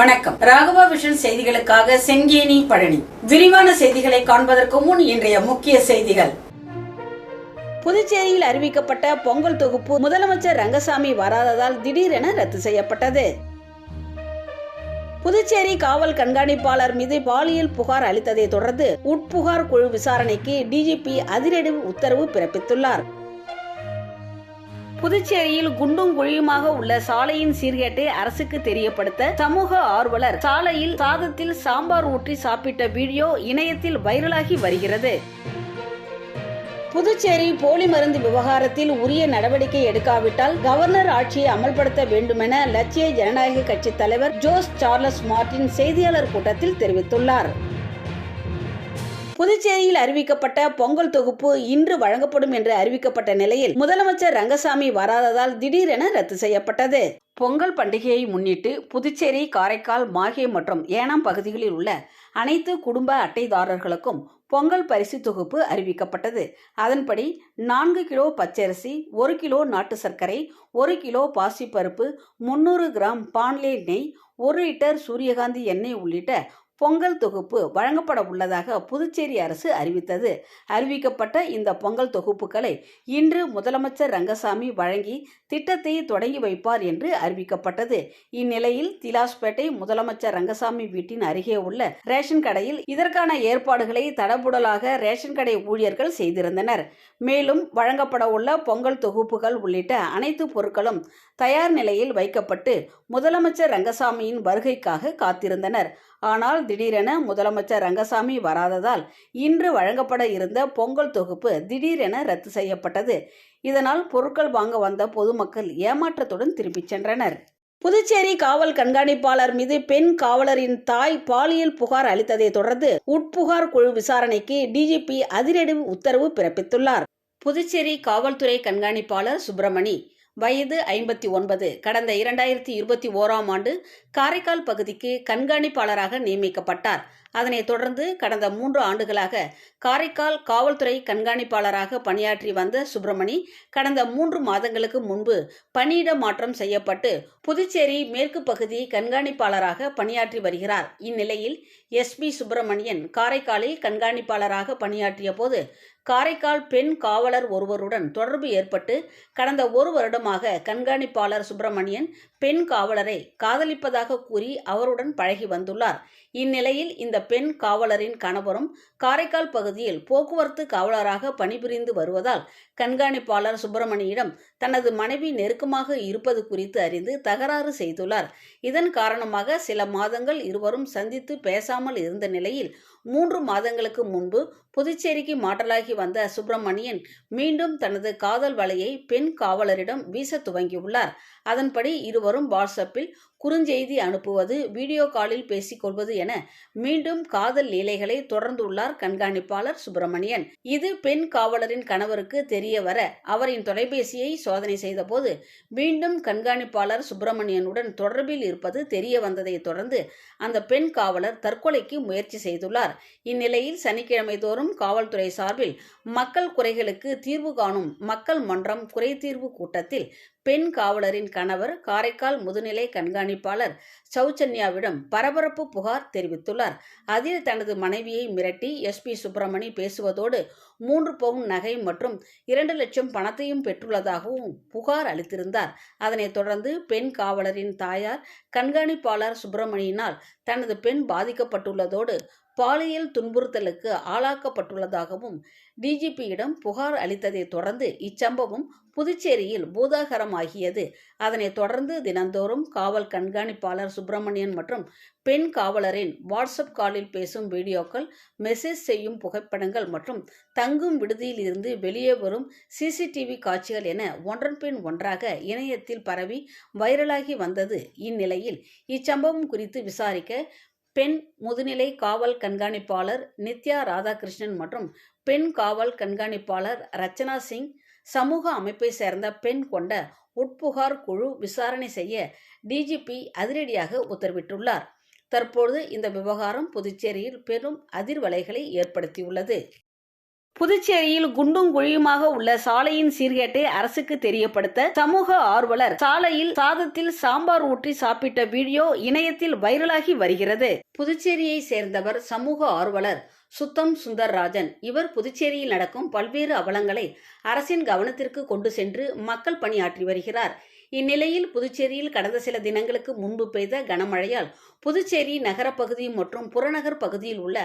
வணக்கம். ராகவா விஷன் செய்திகளுக்காக செங்கேனி பழனி. விரிவான செய்திகளை காண்பதற்கு முன் இன்றைய முக்கிய செய்திகள். புதுச்சேரியில் அறிவிக்கப்பட்ட பொங்கல் தொகுப்பு முதலமைச்சர் ரங்கசாமி வராததால் திடீரென ரத்து செய்யப்பட்டது. புதுச்சேரி காவல் கண்காணிப்பாளர் மீது பாலியல் புகார் அளித்ததை தொடர்ந்து உட்புகார் குழு விசாரணைக்கு டிஜிபி அதிரடி உத்தரவு பிறப்பித்துள்ளார். புதுச்சேரியில் குண்டும் குழியுமாக உள்ள சாலையின் சீர்கேட்டை அரசுக்கு தெரியப்படுத்த சமூக ஆர்வலர் சாலையில் சாதத்தில் சாம்பார் ஊற்றி சாப்பிட்ட வீடியோ இணையத்தில் வைரலாகி வருகிறது. புதுச்சேரி போலி மருந்து விவகாரத்தில் உரிய நடவடிக்கை எடுக்காவிட்டால் கவர்னர் ஆட்சியை அமல்படுத்த வேண்டுமென லட்சிய ஜனநாயக கட்சி தலைவர் ஜோஸ் சார்லஸ் மார்டின் செய்தியாளர் கூட்டத்தில் தெரிவித்துள்ளார். புதுச்சேரியில் அறிவிக்கப்பட்ட பொங்கல் தொகுப்பு இன்று வழங்கப்படும் என்று அறிவிக்கப்பட்ட நிலையில் முதலமைச்சர் ரங்கசாமி வராததால் திடீரென ரத்து செய்யப்பட்டது. பொங்கல் பண்டிகையை முன்னிட்டு புதுச்சேரி காரைக்கால் மாஹே மற்றும் ஏனாம் பகுதிகளில் உள்ள அனைத்து குடும்ப அட்டைதாரர்களுக்கும் பொங்கல் பரிசு தொகுப்பு அறிவிக்கப்பட்டது. அதன்படி நான்கு கிலோ பச்சரிசி ஒரு கிலோ நாட்டு சர்க்கரை ஒரு கிலோ பாசிப்பருப்பு முன்னூறு கிராம் பான்லே நெய் ஒரு லிட்டர் சூரியகாந்தி எண்ணெய் உள்ளிட்ட பொங்கல் தொகுப்பு வழங்கப்பட உள்ளதாக புதுச்சேரி அரசு அறிவித்தது. அறிவிக்கப்பட்ட இந்த பொங்கல் தொகுப்புகளை இன்று முதலமைச்சர் ரங்கசாமி வழங்கி திட்டத்தை தொடங்கி வைப்பார் என்று அறிவிக்கப்பட்டது. இந்நிலையில் திலாஸ்பேட்டை முதலமைச்சர் ரங்கசாமி வீட்டின் அருகே உள்ள ரேஷன் கடையில் இதற்கான ஏற்பாடுகளை தடபுடலாக ரேஷன் கடை ஊழியர்கள் செய்திருந்தனர். மேலும் வழங்கப்பட உள்ள பொங்கல் தொகுப்புகள் உள்ளிட்ட அனைத்து பொருட்களும் தயார் நிலையில் வைக்கப்பட்டு முதலமைச்சர் ரங்கசாமியின் வருகைக்காக காத்திருந்தனர். ஆனால் திடீரென முதலமைச்சர் ரங்கசாமி வராததால் இன்று வழங்கப்பட இருந்த பொங்கல் தொகுப்பு திடீரென ரத்து செய்யப்பட்டது. இதனால் பொருட்கள் வாங்க வந்த பொதுமக்கள் ஏமாற்றத்துடன் திரும்பிச் சென்றனர். புதுச்சேரி காவல் கண்காணிப்பாளர் மீது பெண் காவலரின் தாய் பாலியல் புகார் அளித்ததை தொடர்ந்து உட்புகார் குழு விசாரணைக்கு டிஜிபி அதிரடி உத்தரவு பிறப்பித்துள்ளார். புதுச்சேரி காவல்துறை கண்காணிப்பாளர் சுப்பிரமணி வயது ஐம்பத்தி ஒன்பது. கடந்த இரண்டாயிரத்தி இருபத்தி ஓராம் ஆண்டு காரைக்கால் பகுதிக்கு கண்காணிப்பாளராக நியமிக்கப்பட்டார். அதனைத் தொடர்ந்து கடந்த மூன்று ஆண்டுகளாக காரைக்கால் காவல்துறை கண்காணிப்பாளராக பணியாற்றி வந்த சுப்பிரமணி கடந்த மூன்று மாதங்களுக்கு முன்பு பணியிட மாற்றம் செய்யப்பட்டு புதுச்சேரி மேற்கு பகுதி கண்காணிப்பாளராக பணியாற்றி வருகிறார். இந்நிலையில் எஸ்பி சுப்பிரமணியன் காரைக்காலில் கண்காணிப்பாளராக பணியாற்றிய போது காரைக்கால் பெண் காவலர் ஒருவருடன் தொடர்பு ஏற்பட்டு கடந்த ஒரு வருடமாக கண்காணிப்பாளர் சுப்பிரமணியன் பெண் காவலரை காதலிப்பதாக கூறி அவருடன் பழகி வந்துள்ளார். இந்நிலையில் இந்த பெண் காவலரின் கணவரும் காரைக்கால் பகுதியில் போக்குவரத்து காவலராக பணிபுரிந்து வருவதால் கண்காணிப்பாளர் சுப்பிரமணியிடம் தனது மனைவி நெருக்கமாக இருப்பது குறித்து அறிந்து தகராறு செய்துள்ளார். இதன் காரணமாக சில மாதங்கள் இருவரும் சந்தித்து பேசாமல் இருந்த நிலையில் மூன்று மாதங்களுக்கு முன்பு புதுச்சேரிக்கு மாற்றலாகி வந்த சுப்பிரமணியன் மீண்டும் தனது காதல் வலையை பெண் காவலரிடம் வீச துவங்கியுள்ளார். அதன்படி இருவரும் வாட்ஸ்அப்பில் குறுஞ்செய்தி அனுப்புவது வீடியோ காலில் பேசிக்கொள்வது என மீண்டும் காதல் லீலைகளை தொடர்ந்துள்ளார் கண்காணிப்பாளர் சுப்பிரமணியன். இது பெண் காவலரின் கணவருக்கு தெரிய வர அவரின் தொலைபேசியை சோதனை செய்தபோது மீண்டும் கண்காணிப்பாளர் சுப்பிரமணியனுடன் தொடர்பில் இருப்பது தெரிய வந்ததை தொடர்ந்து அந்த பெண் காவலர் தற்கொலைக்கு முயற்சி செய்துள்ளார். இந்நிலையில் சனிக்கிழமை தோறும் காவல்துறை சார்பில் மக்கள் குறைகளுக்கு தீர்வு காணும் மக்கள் மன்றம் குறைதீர்வு கூட்டத்தில் பெண் காவலரின் கணவர் காரைக்கால் முதுநிலை கண்காணிப்பாளர் சௌச்சன்யாவிடம் பரபரப்பு புகார் தெரிவித்துள்ளார். அதில் தனது மனைவியை மிரட்டி எஸ்பி சுப்பிரமணி பேசுவதோடு மூன்று பவுன் நகை மற்றும் இரண்டு லட்சம் பணத்தையும் பெற்றுள்ளதாகவும் புகார் அளித்திருந்தார். அதனைத் தொடர்ந்து பெண் காவலரின் தாயார் கண்காணிப்பாளர் சுப்பிரமணியினால் தனது பெண் பாதிக்கப்பட்டுள்ளதோடு பாலியல் துன்புறுத்தலுக்கு ஆளாக்கப்பட்டுள்ளதாகவும் டிஜிபியிடம் புகார் அளித்ததை தொடர்ந்து இச்சம்பவம் புதுச்சேரியில் பூதாகரமாகியது. அதனைத் தொடர்ந்து தினந்தோறும் காவல் கண்காணிப்பாளர் சுப்பிரமணியன் மற்றும் பெண் காவலரின் வாட்ஸ்அப் காலில் பேசும் வீடியோக்கள் மெசேஜ் செய்யும் புகைப்படங்கள் மற்றும் தங்கும் விடுதியில் இருந்து வெளியே வரும் சிசிடிவி காட்சிகள் என ஒன்றன் பின் ஒன்றாக இணையத்தில் பரவி வைரலாகி வந்தது. இந்நிலையில் இச்சம்பவம் குறித்து விசாரிக்க பெண் முதுநிலை காவல் கண்காணிப்பாளர் நித்யா ராதாகிருஷ்ணன் மற்றும் பெண் காவல் கண்காணிப்பாளர் ரச்சனா சிங் சமூக அமைப்பை சேர்ந்த பெண் கொண்ட உட்புகார் குழு விசாரணை செய்ய டிஜிபி அதிரடியாக உத்தரவிட்டுள்ளார். தற்போது இந்த விவகாரம் புதுச்சேரியில் பெரும் அதிர்வலைகளை ஏற்படுத்தியுள்ளது. புதுச்சேரியில் குண்டும் குழியுமாக உள்ள சாலையின் சீர்கேட்டை அரசுக்கு தெரியப்படுத்த சமூக ஆர்வலர் சாலையில் சாதத்தில் சாம்பார் ஊற்றி சாப்பிட்ட வீடியோ இணையத்தில் வைரலாகி வருகிறது. புதுச்சேரியை சேர்ந்தவர் சமூக ஆர்வலர் சுத்தம் சுந்தர்ராஜன். இவர் புதுச்சேரியில் நடக்கும் பல்வேறு அவலங்களை அரசின் கவனத்திற்கு கொண்டு சென்று மக்கள் பணியாற்றி வருகிறார். இந்நிலையில் புதுச்சேரியில் கடந்த சில தினங்களுக்கு முன்பு பெய்த கனமழையால் புதுச்சேரி நகரப்பகுதி மற்றும் புறநகர் பகுதியில் உள்ள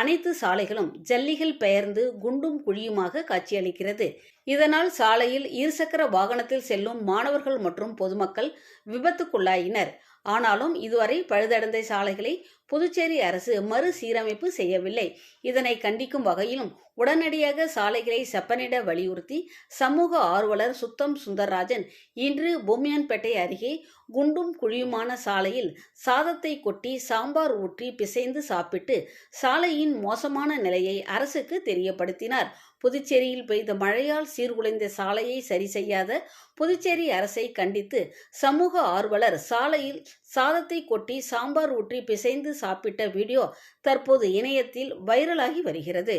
அனைத்து சாலைகளும் ஜல்லிகள் பெயர்ந்து குண்டும் குழியுமாக காட்சியளிக்கிறது. இதனால் சாலையில் இருசக்கர வாகனத்தில் செல்லும் மாணவர்கள் மற்றும் பொதுமக்கள் விபத்துக்குள்ளாயினர். ஆனாலும் இதுவரை பழுதடைந்த சாலைகளை புதுச்சேரி அரசு மறுசீரமைப்பு செய்யவில்லை. இதனை கண்டிக்கும் வகையிலும் உடனடியாக சாலைகளை செப்பனிட வலியுறுத்தி சமூக ஆர்வலர் சுத்தம் சுந்தர்ராஜன் இன்று பொம்மியான்பேட்டை அருகே குண்டும் குழியுமான சாலையில் சாதத்தை கொட்டி சாம்பார் ஊற்றி பிசைந்து சாப்பிட்டு சாலையின் மோசமான நிலையை அரசுக்கு தெரியப்படுத்தினார். புதுச்சேரியில் பெய்த மழையால் சீர்குலைந்த சாலையை சரி செய்யாத புதுச்சேரி அரசை கண்டித்து சமூக ஆர்வலர் சாலையில் சாதத்தை கொட்டி சாம்பார் ஊற்றி பிசைந்து சாப்பிட்ட வீடியோ தற்போது இணையத்தில் வைரலாகி வருகிறது.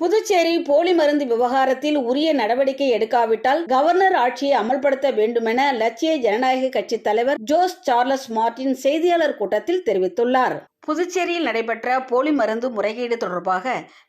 புதுச்சேரி போலி மருந்து விவகாரத்தில் உரிய நடவடிக்கை எடுக்காவிட்டால் கவர்னர் ஆட்சியை அமல்படுத்த வேண்டுமென லட்சிய ஜனநாயக கட்சி தலைவர் ஜோஸ் சார்லஸ் மார்டின் செய்தியாளர் கூட்டத்தில் தெரிவித்துள்ளார். புதுச்சேரியில் நடைபெற்ற போலி மருந்து முறைகேடு தொடர்பாக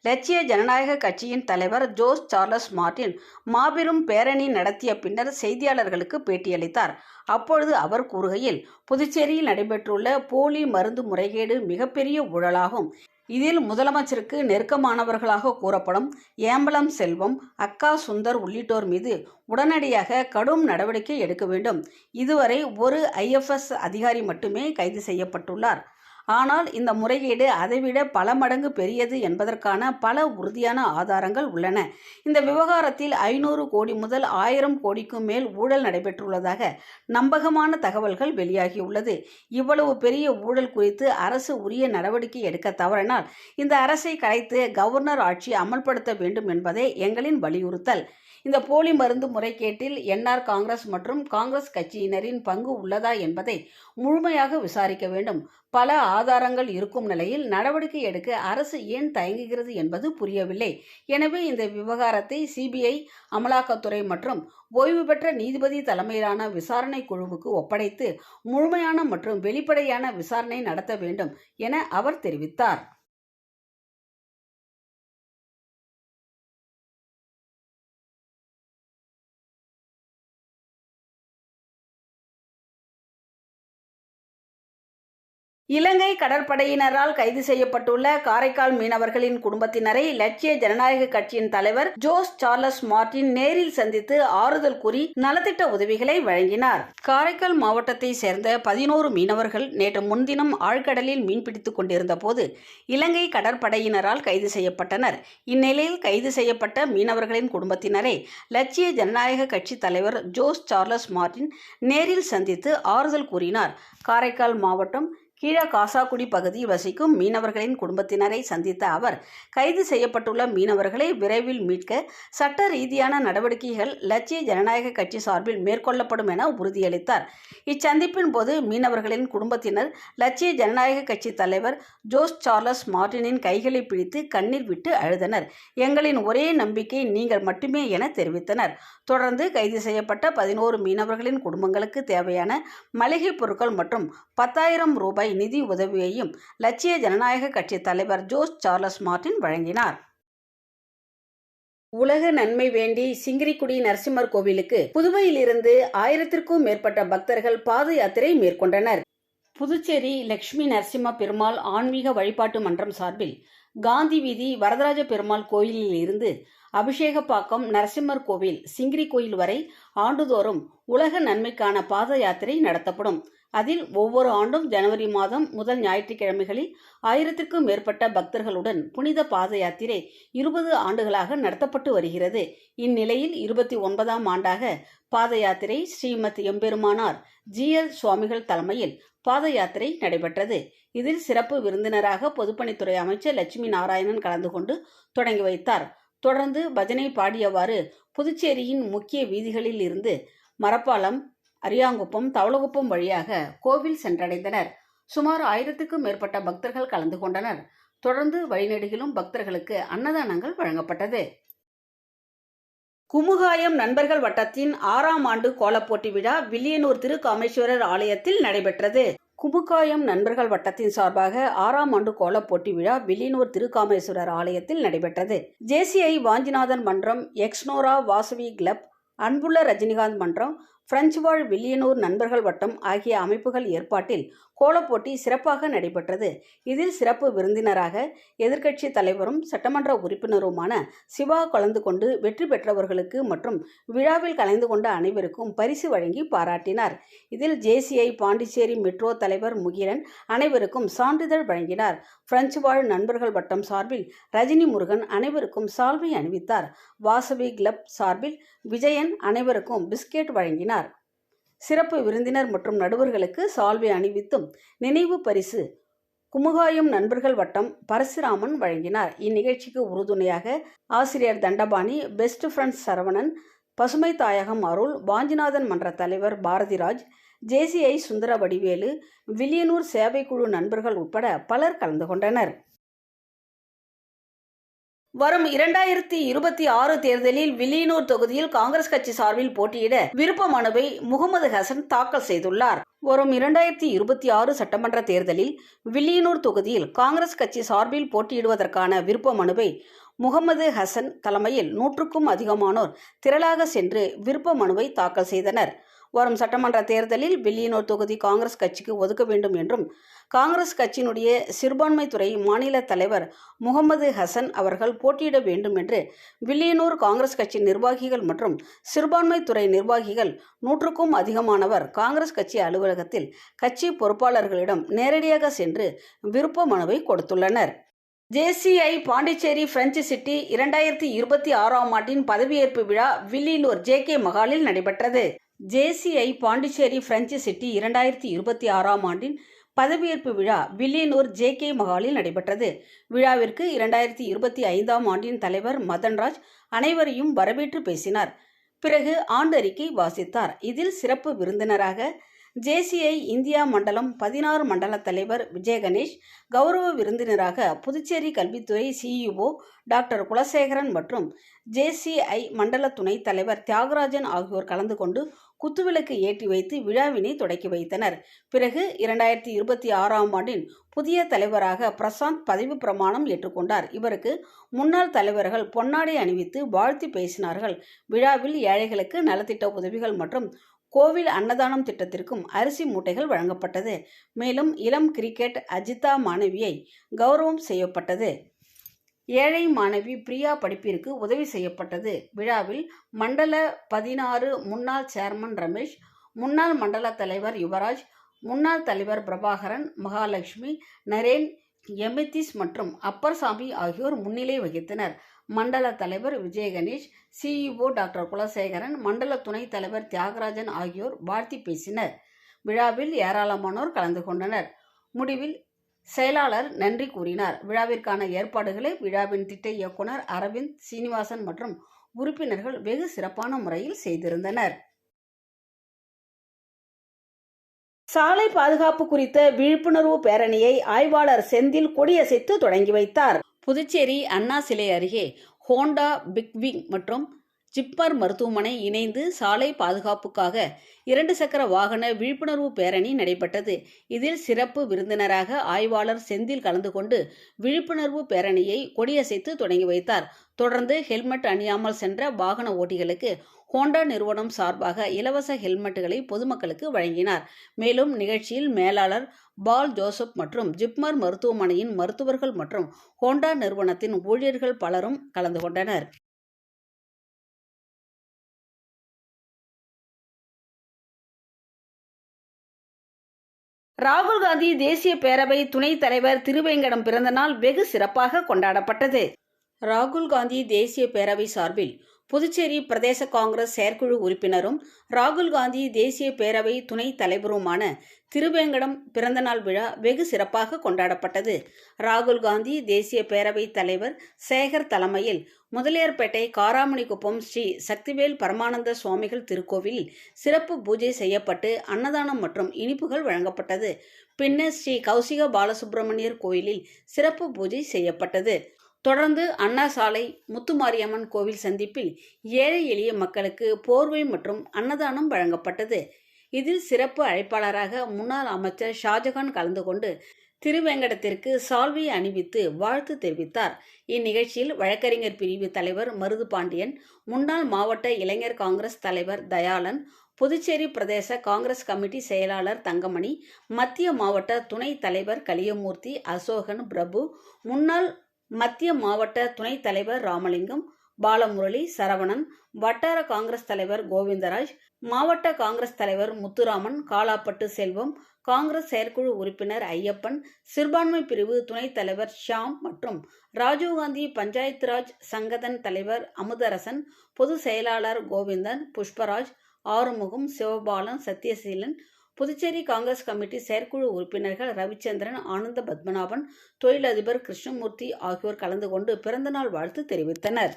லட்சிய ஜனநாயக கட்சியின் தலைவர் ஜோஸ் சார்லஸ் மார்டின் மாபெரும் பேரணி நடத்திய பின்னர் செய்தியாளர்களுக்கு பேட்டியளித்தார். அப்பொழுது அவர் கூறுகையில் புதுச்சேரியில் நடைபெற்றுள்ள போலி மருந்து முறைகேடு மிகப்பெரிய ஊழலாகும். இதில் முதலமைச்சருக்கு நெருக்கமானவர்களாக கூறப்படும் ஏம்பலம் செல்வம் அக்கா சுந்தர் உள்ளிட்டோர் மீது உடனடியாக கடும் நடவடிக்கை எடுக்க வேண்டும். இதுவரை ஒரு ஐஎஃப்எஸ் அதிகாரி மட்டுமே கைது செய்யப்பட்டுள்ளார். ஆனால் இந்த முறைகேடு அதைவிட பல மடங்கு பெரியது என்பதற்கான பல உறுதியான ஆதாரங்கள் உள்ளன. இந்த விவகாரத்தில் ஐநூறு கோடி முதல் ஆயிரம் கோடிக்கும் மேல் ஊழல் நடைபெற்றுள்ளதாக நம்பகமான தகவல்கள் வெளியாகியுள்ளது. இவ்வளவு பெரிய ஊழல் குறித்து அரசு உரிய நடவடிக்கை எடுக்க தவறினால் இந்த அரசை கலைத்து கவர்னர் ஆட்சி அமல்படுத்த வேண்டும் என்பதே எங்களின் வலியுறுத்தல். இந்த போலி மருந்து முறைகேட்டில் என்ஆர் காங்கிரஸ் மற்றும் காங்கிரஸ் கட்சியினரின் பங்கு உள்ளதா என்பதை முழுமையாக விசாரிக்க வேண்டும். பல ஆதாரங்கள் இருக்கும் நிலையில் நடவடிக்கை எடுக்க அரசு ஏன் தயங்குகிறது என்பது புரியவில்லை. எனவே இந்த விவகாரத்தை சிபிஐ அமலாக்கத்துறை மற்றும் ஓய்வு பெற்ற நீதிபதி தலைமையிலான விசாரணை குழுவுக்கு ஒப்படைத்து முழுமையான மற்றும் வெளிப்படையான விசாரணை நடத்த வேண்டும் என அவர் தெரிவித்தார். இலங்கை கடற்படையினரால் கைது செய்யப்பட்டுள்ள காரைக்கால் மீனவர்களின் குடும்பத்தினரை லட்சிய ஜனநாயக கட்சியின் தலைவர் ஜோஸ் சார்லஸ் மார்டின் நேரில் சந்தித்து ஆறுதல் கூறி நலத்திட்ட உதவிகளை வழங்கினார். காரைக்கால் மாவட்டத்தை சேர்ந்த பதினோரு மீனவர்கள் நேற்று முன்தினம் ஆழ்கடலில் மீன்பிடித்துக் கொண்டிருந்த போது இலங்கை கடற்படையினரால் கைது செய்யப்பட்டனர். இந்நிலையில் கைது செய்யப்பட்ட மீனவர்களின் குடும்பத்தினரை லட்சிய ஜனநாயக கட்சி தலைவர் ஜோஸ் சார்லஸ் மார்டின் நேரில் சந்தித்து ஆறுதல் கூறினார். காரைக்கால் மாவட்டம் கீழ காசாக்குடி பகுதியில் வசிக்கும் மீனவர்களின் குடும்பத்தினரை சந்தித்த அவர் கைது செய்யப்பட்டுள்ள மீனவர்களை விரைவில் மீட்க சட்ட ரீதியான நடவடிக்கைகள் லட்சிய ஜனநாயக கட்சி சார்பில் மேற்கொள்ளப்படும் என உறுதியளித்தார். இச்சந்திப்பின் போது மீனவர்களின் குடும்பத்தினர் லட்சிய ஜனநாயக கட்சி தலைவர் ஜோஸ் சார்லஸ் மார்டினின் கைகளை பிடித்து கண்ணீர் விட்டு அழுதனர். எங்களின் ஒரே நம்பிக்கை நீங்கள் மட்டுமே என தெரிவித்தனர். தொடர்ந்து கைது செய்யப்பட்ட பதினோரு மீனவர்களின் குடும்பங்களுக்கு தேவையான மளிகைப் பொருட்கள் மற்றும் பத்தாயிரம் ரூபாய் ரூபாய் நிதி உதவியையும் லட்சிய ஜனநாயக கட்சி தலைவர் ஜோஸ் சார்லஸ் மார்டின் வழங்கினார். உலக நன்மை வேண்டி சிங்கிரிக்குடி நரசிம்மர் கோவிலுக்கு புதுவையிலிருந்து ஆயிரத்திற்கும் மேற்பட்ட பக்தர்கள் பாத யாத்திரை மேற்கொண்டனர். புதுச்சேரி லட்சுமி நரசிம்ம பெருமாள் ஆன்மீக வழிபாட்டு மன்றம் சார்பில் காந்தி வீதி வரதராஜ பெருமாள் கோயிலில் இருந்து அபிஷேகப்பாக்கம் நரசிம்மர் கோவில் சிங்கிரி கோயில் வரை ஆண்டுதோறும் உலக நன்மைக்கான பாத யாத்திரை நடத்தப்படும். அதில் ஒவ்வொரு ஆண்டும் ஜனவரி மாதம் முதல் ஞாயிற்றுக்கிழமைகளில் ஆயிரத்திற்கும் மேற்பட்ட பக்தர்களுடன் புனித பாத யாத்திரை இருபது ஆண்டுகளாக நடத்தப்பட்டு வருகிறது. இந்நிலையில் இருபத்தி ஒன்பதாம் ஆண்டாக பாத யாத்திரை ஸ்ரீமத் எம்பெருமானார் ஜி எல் சுவாமிகள் தலைமையில் பாத யாத்திரை நடைபெற்றது. இதில் சிறப்பு விருந்தினராக பொதுப்பணித்துறை அமைச்சர் லட்சுமி நாராயணன் கலந்து கொண்டு தொடங்கி வைத்தார். தொடர்ந்து பஜனை பாடியவாறு புதுச்சேரியின் முக்கிய வீதிகளில் இருந்து மரப்பாலம் அரியாங்குப்பம் தவளகுப்பம் வழியாக கோவில் சென்றடைந்தனர். சுமார் ஆயிரத்துக்கும் மேற்பட்ட பக்தர்கள் கலந்து கொண்டனர். தொடர்ந்து வழிநெடுகிலும் பக்தர்களுக்கு அன்னதானங்கள் வழங்கப்பட்டது. குமுகாயம் நண்பர்கள் வட்டத்தின் ஆறாம் ஆண்டு கோலப்போட்டி விழா வில்லியனூர் திருகாமேஸ்வரர் ஆலயத்தில் நடைபெற்றது. குமுகாயம் நண்பர்கள் வட்டத்தின் சார்பாக ஆறாம் ஆண்டு கோலப்போட்டி விழா வில்லியனூர் திருக்காமேஸ்வரர் ஆலயத்தில் நடைபெற்றது. ஜேசிஐ வாஞ்சிநாதன் மன்றம் எக்ஸ்னோரா வாசவி கிளப் அன்புள்ள ரஜினிகாந்த் மன்றம் பிரெஞ்சு வாழ் வில்லியனூர் நண்பர்கள் வட்டம் ஆகிய அமைப்புகள் ஏற்பாட்டில் கோலப்போட்டி சிறப்பாக நடைபெற்றது. இதில் சிறப்பு விருந்தினராக எதிர்க்கட்சி தலைவரும் சட்டமன்ற உறுப்பினருமான சிவா கலந்து கொண்டு வெற்றி பெற்றவர்களுக்கு மற்றும் விழாவில் கலந்து கொண்ட அனைவருக்கும் பரிசு வழங்கி பாராட்டினார். இதில் ஜேசிஐ பாண்டிச்சேரி மெட்ரோ தலைவர் முகிலன் அனைவருக்கும் சான்றிதழ் வழங்கினார். பிரெஞ்சு வாழ் நண்பர்கள் வட்டம் சார்பில் ரஜினி முருகன் அனைவருக்கும் சால்வை அணிவித்தார். வாசவி கிளப் சார்பில் விஜயன் அனைவருக்கும் பிஸ்கெட் வழங்கினார். சிறப்பு விருந்தினர் மற்றும் நடுவர்களுக்கு சால்வை அணிவித்தும் நினைவு பரிசு. குமுகாயும் நண்பர்கள் வட்டம் பரசுராமன் வழங்கினார். இந்நிகழ்ச்சிக்கு உறுதுணையாக ஆசிரியர் தண்டபாணி பெஸ்ட் ஃப்ரெண்ட்ஸ் சரவணன் பசுமை தாயகம் அருள் வாஞ்சிநாதன் மன்ற தலைவர் பாரதிராஜ் ஜேசிஐ சுந்தர வடிவேலு வில்லியனூர் சேவைக்குழு நண்பர்கள் உட்பட பலர் கலந்து கொண்டனர். வரும் இரண்டாயிரத்தி இருபத்தி ஆறு தேர்தலில் வில்லியனூர் தொகுதியில் காங்கிரஸ் கட்சி சார்பில் போட்டியிட விருப்ப மனுவை முகமது ஹசன் தாக்கல் செய்துள்ளார். வரும் இரண்டாயிரத்தி இருபத்தி ஆறு சட்டமன்ற தேர்தலில் வில்லியனூர் தொகுதியில் காங்கிரஸ் கட்சி சார்பில் போட்டியிடுவதற்கான விருப்ப மனுவை முகமது ஹசன் தலைமையில் நூற்றுக்கும் அதிகமானோர் திரளாக சென்று விருப்ப மனுவை தாக்கல் செய்தனர். வரும் சட்டமன்ற தேர்தலில் வில்லியனூர் தொகுதி காங்கிரஸ் கட்சிக்கு ஒதுக்க வேண்டும் என்றும் காங்கிரஸ் கட்சியினுடைய சிறுபான்மைத்துறை மாநில தலைவர் முகமது ஹசன் அவர்கள் போட்டியிட வேண்டும் என்று வில்லியனூர் காங்கிரஸ் கட்சி நிர்வாகிகள் மற்றும் சிறுபான்மைத்துறை நிர்வாகிகள் நூற்றுக்கும் அதிகமானவர் காங்கிரஸ் கட்சி அலுவலகத்தில் கட்சி பொறுப்பாளர்களிடம் நேரடியாக சென்று விருப்ப மனுவை கொடுத்துள்ளனர் ஜேசிஐ பாண்டிச்சேரி பிரெஞ்சு சிட்டி இரண்டாயிரத்தி இருபத்தி ஆறாம் ஆண்டின் பதவியேற்பு விழா வில்லியனூர் ஜே கே மகாலில் நடைபெற்றது. ஜேசிஐ பாண்டிச்சேரி பிரெஞ்சு சிட்டி இரண்டாயிரத்தி இருபத்தி ஆறாம் ஆண்டின் பதவியேற்பு விழா வில்லியனூர் ஜே கே மகாலில் நடைபெற்றது. விழாவிற்கு இரண்டாயிரத்தி இருபத்தி ஐந்தாம் ஆண்டின் தலைவர் மதன்ராஜ் அனைவரையும் வரவேற்று பேசினார். பிறகு ஆண்டறிக்கை வாசித்தார். இதில் சிறப்பு விருந்தினராக ஜேசிஐ இந்தியா மண்டலம் பதினாறு மண்டல தலைவர் விஜயகணேஷ் கௌரவ விருந்தினராக புதுச்சேரி கல்வித்துறை சிஇஓ டாக்டர் குலசேகரன் மற்றும் ஜேசிஐ மண்டல துணைத் தலைவர் தியாகராஜன் ஆகியோர் கலந்து கொண்டு குத்துவிளக்கு ஏற்றி வைத்து விழாவினை தொடக்கி வைத்தனர். பிறகு இரண்டாயிரத்தி இருபத்தி ஆறாம் ஆண்டின் புதிய தலைவராக பிரசாந்த் பதவி பிரமாணம் ஏற்றுக்கொண்டார். இவருக்கு முன்னாள் தலைவர்கள் பொன்னாடை அணிவித்து வாழ்த்தி பேசினார்கள். விழாவில் ஏழைகளுக்கு நலத்திட்ட உதவிகள் மற்றும் கோவில் அன்னதானம் திட்டத்திற்கும் அரிசி மூட்டைகள் வழங்கப்பட்டது. மேலும் இளம் கிரிக்கெட் அஜிதா மாணவியை கௌரவம் செய்யப்பட்டது. ஏழை மாணவி பிரியா படிப்பிற்கு உதவி செய்யப்பட்டது. விழாவில் மண்டல பதினாறு முன்னாள் சேர்மன் ரமேஷ் முன்னாள் மண்டல தலைவர் யுவராஜ் முன்னாள் தலைவர் பிரபாகரன் மகாலட்சுமி நரேன் எமித்திஸ் மற்றும் அப்பர்சாமி ஆகியோர் முன்னிலை வகித்தனர். மண்டல தலைவர் விஜய கணேஷ் சிஇஓ டாக்டர் குலசேகரன் மண்டல துணைத் தலைவர் தியாகராஜன் ஆகியோர் வாழ்த்தி பேசினர். விழாவில் ஏராளமானோர் கலந்து கொண்டனர். முடிவில் செயலாளர் நன்றி கூறினார். விழாவிற்கான ஏற்பாடுகளை விழாவின் திட்ட இயக்குனர் அரவிந்த் சீனிவாசன் மற்றும் உறுப்பினர்கள் வெகு சிறப்பான முறையில் செய்திருந்தனர். சாலை பாதுகாப்பு குறித்த விழிப்புணர்வு பேரணியை ஆய்வாளர் செந்தில் கொடியசைத்து தொடங்கி வைத்தார். புதுச்சேரி அண்ணா சிலை அருகே ஹோண்டா பிக்விங் மற்றும் ஜிப்மர் மருத்துவமனை இணைந்து சாலை பாதுகாப்புக்காக இரண்டு சக்கர வாகன விழிப்புணர்வு பேரணி நடைபெற்றது. இதில் சிறப்பு விருந்தினராக ஆய்வாளர் செந்தில் கலந்து கொண்டு விழிப்புணர்வு பேரணியை கொடியசைத்து தொடங்கி வைத்தார். தொடர்ந்து ஹெல்மெட் அணியாமல் சென்ற வாகன ஓட்டிகளுக்கு ஹோண்டா நிறுவனம் சார்பாக இலவச ஹெல்மெட்டுகளை பொதுமக்களுக்கு வழங்கினார். மேலும் நிகழ்ச்சியில் மேலாளர் பால் ஜோசப் மற்றும் ஜிப்மர் மருத்துவமனையின் மருத்துவர்கள் மற்றும் ஹோண்டா நிறுவனத்தின் ஊழியர்கள் பலரும் கலந்து கொண்டனர். ராகுல் காந்தி தேசிய பேரவை துணைத் தலைவர் திருவேங்கடம் பிறந்தநாள் வெகு சிறப்பாக கொண்டாடப்பட்டது. ராகுல் காந்தி தேசிய பேரவை சார்பில் புதுச்சேரி பிரதேச காங்கிரஸ் செயற்குழு உறுப்பினரும் ராகுல் காந்தி தேசிய பேரவை துணைத் தலைவருமான திருவேங்கடம் பிறந்தநாள் விழா வெகு சிறப்பாக கொண்டாடப்பட்டது. ராகுல் காந்தி தேசிய பேரவை தலைவர் சேகர் தலைமையில் முதலியார்பேட்டை காராமணிக்குப்பம் ஸ்ரீ சக்திவேல் பரமானந்த சுவாமிகள் திருக்கோவில் சிறப்பு பூஜை செய்யப்பட்டு அன்னதானம் மற்றும் இனிப்புகள் வழங்கப்பட்டது. பின்னர் ஸ்ரீ கௌசிக பாலசுப்பிரமணியர் கோயிலில் சிறப்பு பூஜை செய்யப்பட்டது. தொடர்ந்து அண்ணா சாலை முத்துமாரியம்மன் கோவில் சந்திப்பில் ஏழை எளிய மக்களுக்கு போர்வை மற்றும் அன்னதானம் வழங்கப்பட்டது. இதில் சிறப்பு அழைப்பாளராக முன்னாள் அமைச்சர் ஷாஜகான் கலந்து கொண்டு திருவேங்கடத்திற்கு சால்வை அணிவித்து வாழ்த்து தெரிவித்தார். இந்நிகழ்ச்சியில் வழக்கறிஞர் பிரிவு தலைவர் மருது பாண்டியன் முன்னாள் மாவட்ட இளைஞர் காங்கிரஸ் தலைவர் தயாளன் புதுச்சேரி பிரதேச காங்கிரஸ் கமிட்டி செயலாளர் தங்கமணி மத்திய மாவட்ட துணைத் தலைவர் கலியமூர்த்தி அசோகன் பிரபு முன்னாள் மத்திய மாவட்ட துணைத் தலைவர் ராமலிங்கம் பாலமுரளி சரவணன் வட்டார காங்கிரஸ் தலைவர் கோவிந்தராஜ் மாவட்ட காங்கிரஸ் தலைவர் முத்துராமன் காலாப்பட்டு செல்வம் காங்கிரஸ் செயற்குழு உறுப்பினர் ஐயப்பன் சிறுபான்மை பிரிவு துணைத் தலைவர் ஷாம் மற்றும் ராஜீவ்காந்தி பஞ்சாயத்து ராஜ் சங்கதன் தலைவர் அமுதரசன் பொதுச் செயலாளர் கோவிந்தன் புஷ்பராஜ் ஆறுமுகம் சிவபாலன் சத்யசீலன் புதுச்சேரி காங்கிரஸ் கமிட்டி செயற்குழு உறுப்பினர்கள் ரவிச்சந்திரன் ஆனந்த பத்மநாபன் தொழிலதிபர் கிருஷ்ணமூர்த்தி ஆகியோர் கலந்து கொண்டு பிறந்தநாள் வாழ்த்து தெரிவித்தனர்.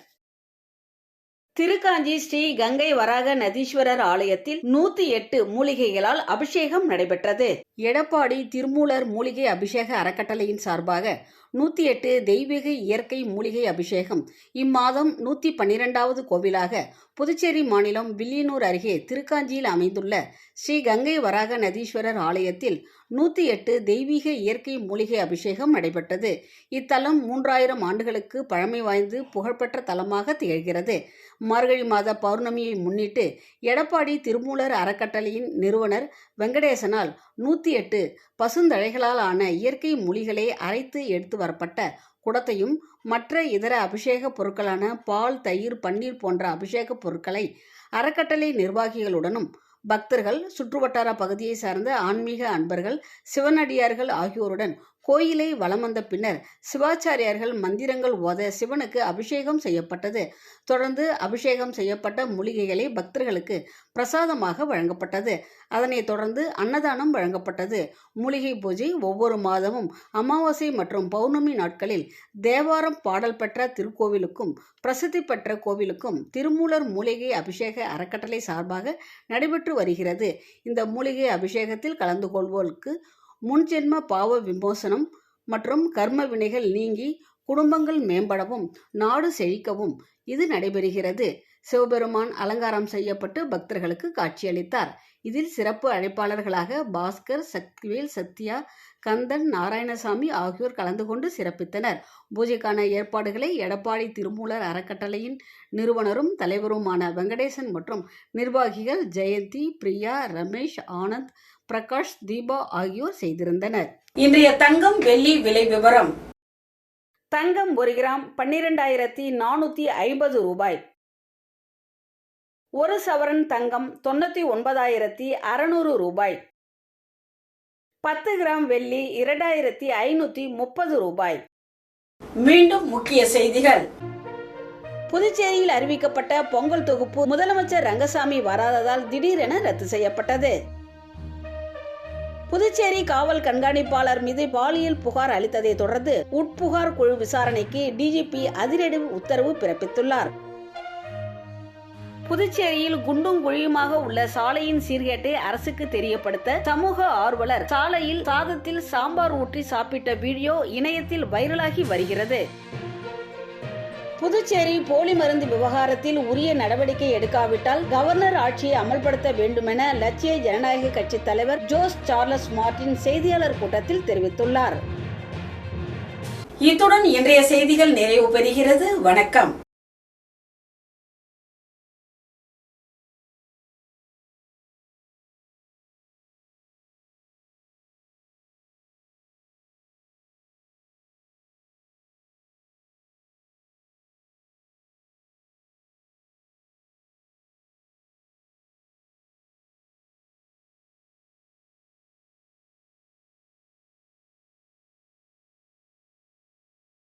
திருக்காஞ்சி ஸ்ரீ கங்கை வராக நதீஸ்வரர் ஆலயத்தில் நூத்தி எட்டு மூலிகைகளால் அபிஷேகம் நடைபெற்றது. எடப்பாடி திருமூலர் மூலிகை அபிஷேக அறக்கட்டளையின் சார்பாக நூத்தி எட்டு தெய்வீக இயற்கை மூலிகை அபிஷேகம் இம்மாதம் நூத்தி பன்னிரெண்டாவது கோவிலாக புதுச்சேரி மாநிலம் வில்லியனூர் அருகே திருக்காஞ்சியில் அமைந்துள்ள ஸ்ரீ கங்கை வராக நதீஸ்வரர் ஆலயத்தில் நூற்றி எட்டு தெய்வீக இயற்கை மூலிகை அபிஷேகம் நடைபெற்றது. இத்தலம் மூன்றாயிரம் ஆண்டுகளுக்கு பழமை வாய்ந்து புகழ்பெற்ற தலமாக திகழ்கிறது. மார்கழி மாத பௌர்ணமியை முன்னிட்டு எடப்பாடி திருமூலர் அறக்கட்டளையின் நிறுவனர் வெங்கடேசனால் நூற்றி எட்டு பசுந்தழைகளால் ஆன இயற்கை மூலிகளை அரைத்து எடுத்து வரப்பட்ட குடத்தையும் மற்ற இதர அபிஷேக பொருட்களான பால் தயிர் பன்னீர் போன்ற அபிஷேக பொருட்களை அறக்கட்டளை நிர்வாகிகளுடனும் பக்தர்கள் சுற்றுவட்டார பகுதியை சார்ந்த ஆன்மீக அன்பர்கள் சிவனடியார்கள் ஆகியோருடன் கோயிலை வலம் வந்த பின்னர் சிவாச்சாரியார்கள் மந்திரங்கள் ஓத சிவனுக்கு அபிஷேகம் செய்யப்பட்டது. தொடர்ந்து அபிஷேகம் செய்யப்பட்ட மூலிகைகளை பக்தர்களுக்கு பிரசாதமாக வழங்கப்பட்டது. அதனைத் தொடர்ந்து அன்னதானம் வழங்கப்பட்டது. மூலிகை பூஜை ஒவ்வொரு மாதமும் அமாவாசை மற்றும் பௌர்ணமி நாட்களில் தேவாரம் பாடல் பெற்ற திருக்கோவிலுக்கும் பிரசித்தி பெற்ற கோவிலுக்கும் திருமூலர் மூலிகை அபிஷேக அறக்கட்டளை சார்பாக நடைபெற்று வருகிறது. இந்த மூலிகை அபிஷேகத்தில் கலந்து கொள்வோருக்கு முன்ஜென்ம பாவ விமோசனம் மற்றும் கர்ம வினைகள் நீங்கி குடும்பங்கள் மேம்படவும் நாடு செழிக்கவும் இது நடைபெறுகிறது. சிவபெருமான் அலங்காரம் செய்யப்பட்டு பக்தர்களுக்கு காட்சியளித்தார். இதில் சிறப்பு அழைப்பாளர்களாக பாஸ்கர் சக்திவேல் சத்யா கந்தன் நாராயணசாமி ஆகியோர் கலந்து கொண்டு சிறப்பித்தனர். பூஜைக்கான ஏற்பாடுகளை எடப்பாடி திருமூலர் அறக்கட்டளையின் நிறுவனரும் தலைவருமான வெங்கடேசன் மற்றும் நிர்வாகிகள் ஜெயந்தி பிரியா ரமேஷ் ஆனந்த் பிரகாஷ் தீபா ஆகியோர் செய்திருந்தனர். இன்றைய தங்கம் வெள்ளி விலை விவரம். தங்கம் ஒரு கிராம் பன்னிரெண்டாயிரத்தி நானூத்தி ஐம்பது ரூபாய். ஒரு சவரன் தங்கம் தொண்ணூத்தி ஒன்பதாயிரத்தி அறுநூறு ரூபாய். பத்து கிராம் வெள்ளி இரண்டாயிரத்தி ஐநூத்தி முப்பது ரூபாய். மீண்டும் முக்கிய செய்திகள். புதுச்சேரியில் அறிவிக்கப்பட்ட பொங்கல் தொகுப்பு முதலமைச்சர் ரங்கசாமி வராததால் திடீரென ரத்து செய்யப்பட்டது. புதுச்சேரி காவல் கண்காணிப்பாளர் மீது பாலியல் புகார் அளித்ததை தொடர்ந்து உட்புகார் குழு விசாரணைக்கு டிஜிபி அதிரடி உத்தரவு பிறப்பித்துள்ளார். புதுச்சேரியில் குண்டும் குழியுமாக உள்ள சாலையின் சீர்கேட்டை அரசுக்கு தெரியப்படுத்த சமூக ஆர்வலர் சாலையில் சாதத்தில் சாம்பார் ஊற்றி சாப்பிட்ட வீடியோ இணையத்தில் வைரலாகி வருகிறது. புதுச்சேரி போலி மருந்து விவகாரத்தில் உரிய நடவடிக்கை எடுக்காவிட்டால் கவர்னர் ஆட்சியை அமல்படுத்த வேண்டுமென லட்சிய ஜனநாயக கட்சி தலைவர் ஜோஸ் சார்லஸ் மார்டின் செய்தியாளர் கூட்டத்தில் தெரிவித்துள்ளார். இத்துடன் இன்றைய செய்திகள் நிறைவு பெறுகிறது. வணக்கம்.